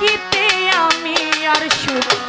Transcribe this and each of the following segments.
থাকিতে আমি আর সুখ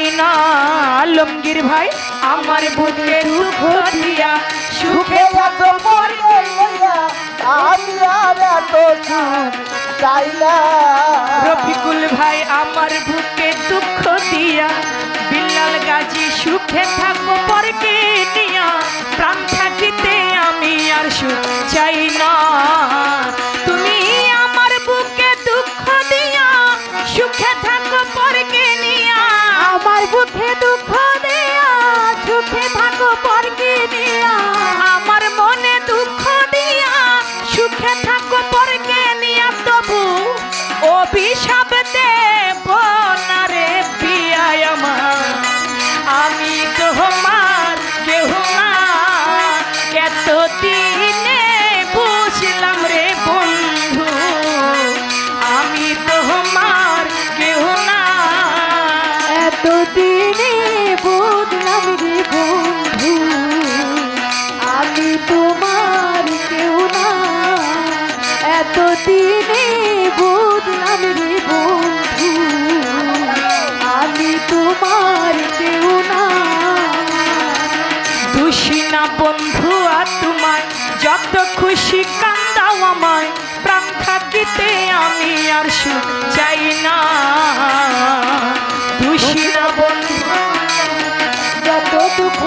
চাই না আলমগীর ভাই, আমার বুকে দুঃখ দিয়া সুখে থাকো না। রফিকুল ভাই, আমার বুকে দুঃখ দিয়া বিল্লাল গাজী সুখে থাকো, পরকে নিয়া প্রাণ থাকিতে আমি আর সুখ চাই আমার খুশি কান্দাও আমায়, প্রাণ থাকিতে আমি আর সুখ চাই না। না বন্ধু, যত দুঃখ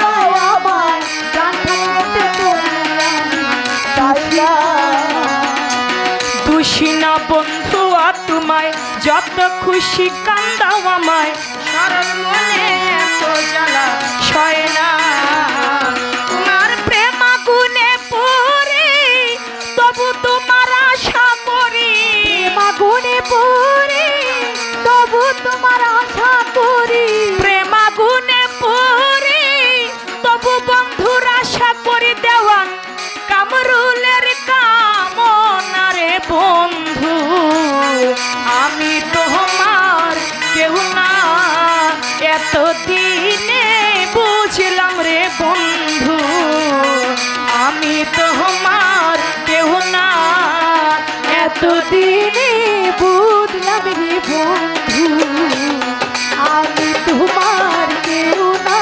দাও আমায়, প্রাণ থাকতে তুমি না। দোষী না বন্ধু তোমায় যত খুশি কান্দাও আমায় এতদিনে বুঝলাম রে বন্ধু, আমি তোমার কেউ না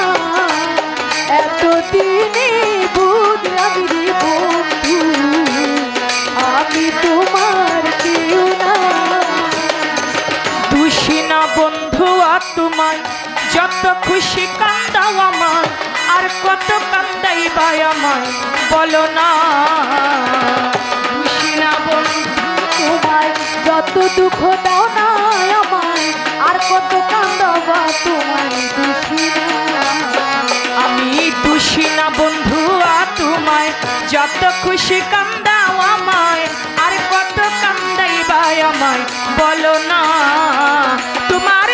এতদিনে বুঝলাম রে বন্ধু, আমি তোমার কেউ না দোষী না বন্ধু আর তোমায়, যত খুশি কান্দাও আমায়, আর কত কান্দাই বাই আমায়, বলো না। যত দুঃখ দাও না আমায়, আর কত কান্দবা তোমার আমি দোষী না বন্ধু আর তোমায়, যত খুশি কান্দাও আমায়, আর কত কান্দাই বাই আমায়, বলো না, তোমার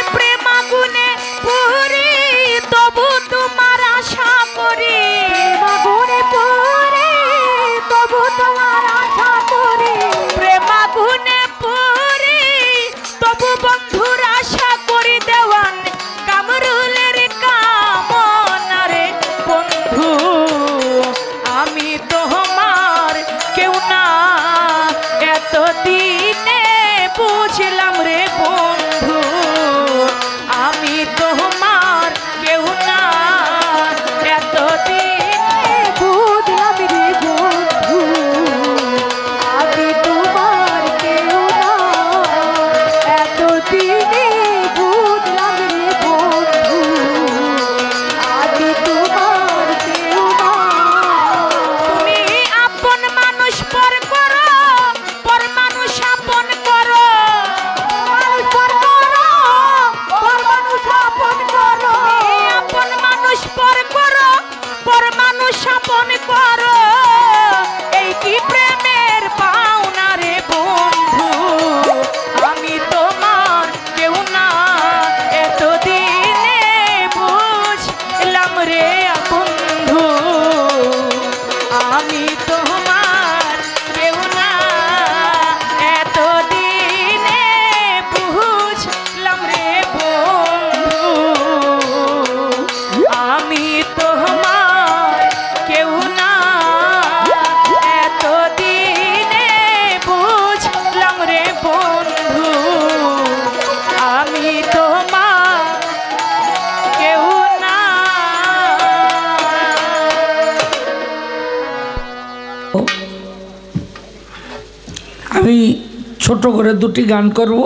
ছোট করে দুটি গান করব।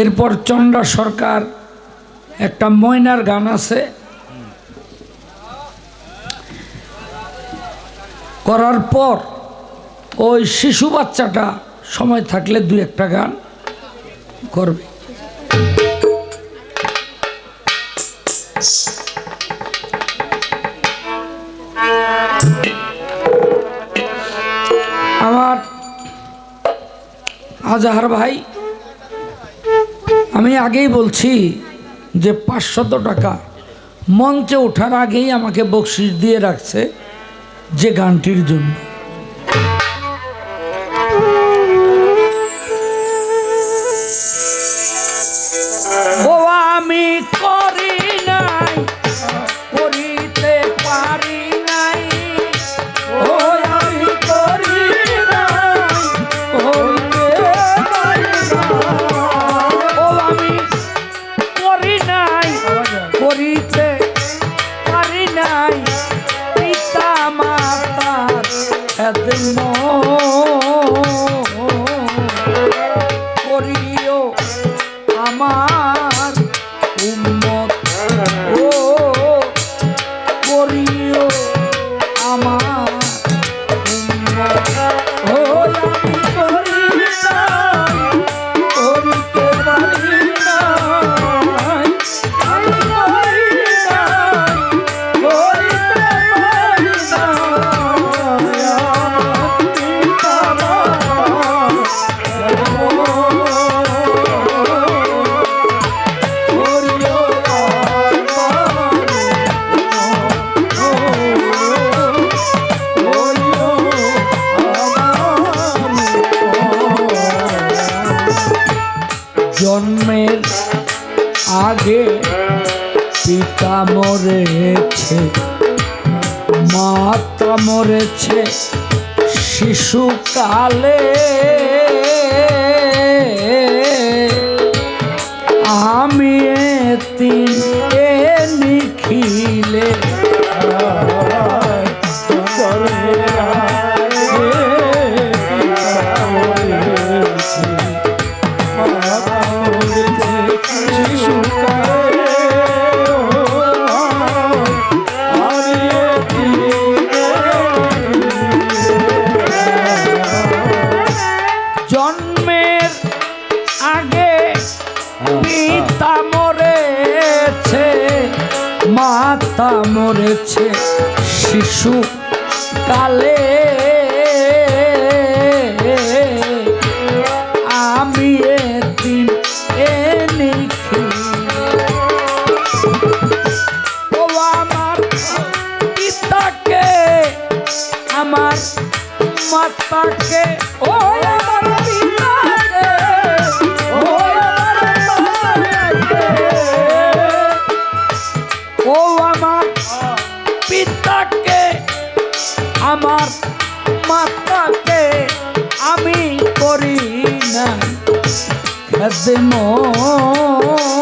এরপর চন্দ্রা সরকার একটা ময়নার গান আছে। করার পর ওই শিশু বাচ্চাটা সময় থাকলে দু একটা গান করবে। আজাহার ভাই, আমি আগেই বলছি যে পাঁচশত টাকা মঞ্চে ওঠার আগেই আমাকে বকশিস দিয়ে রাখছে যে গানটির জন্য। মরেছে শিশুকালে। কালে আমি এদিন এ ও আমার পিতাকে আমার মাতাকে ও আমার খেদম করিও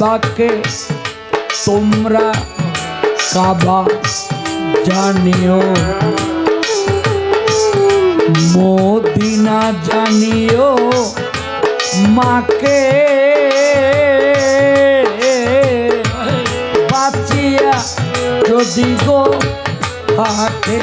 বাবাকে তোমরা কাবা জানিও। মদিনা জানিও মাকে। বাঁচিয়া যদি গো থাকে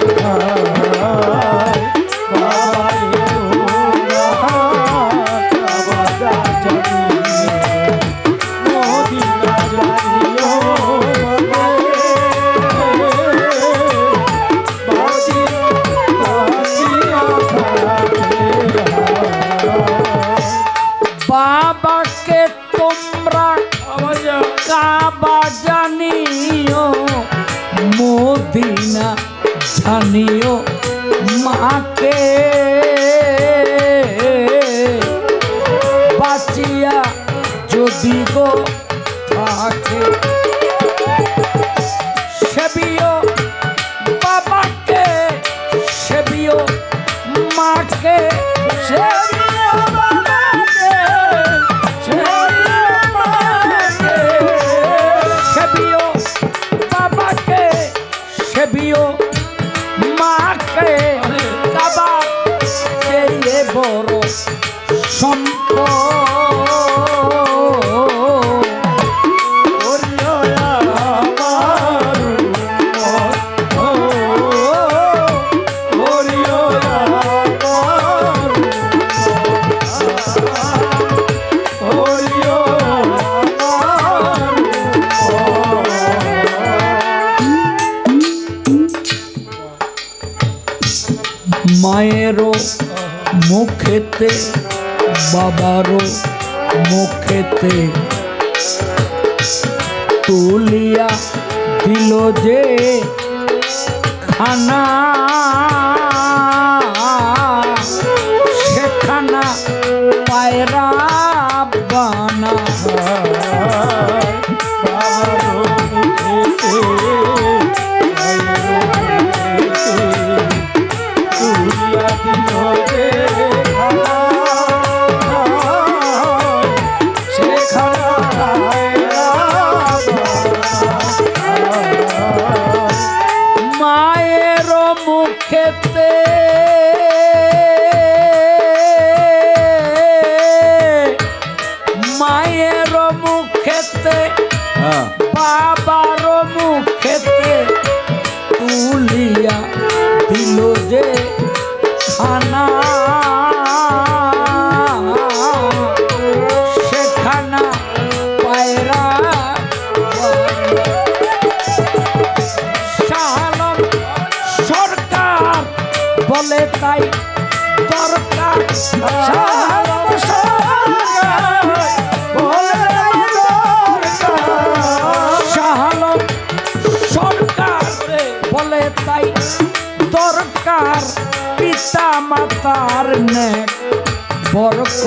Yeah. মায়েরও মুখেতে বাবারও মুখেতে। তুলিয়া দিল যে খানা দরকার। পিতা মাতার নেক বরক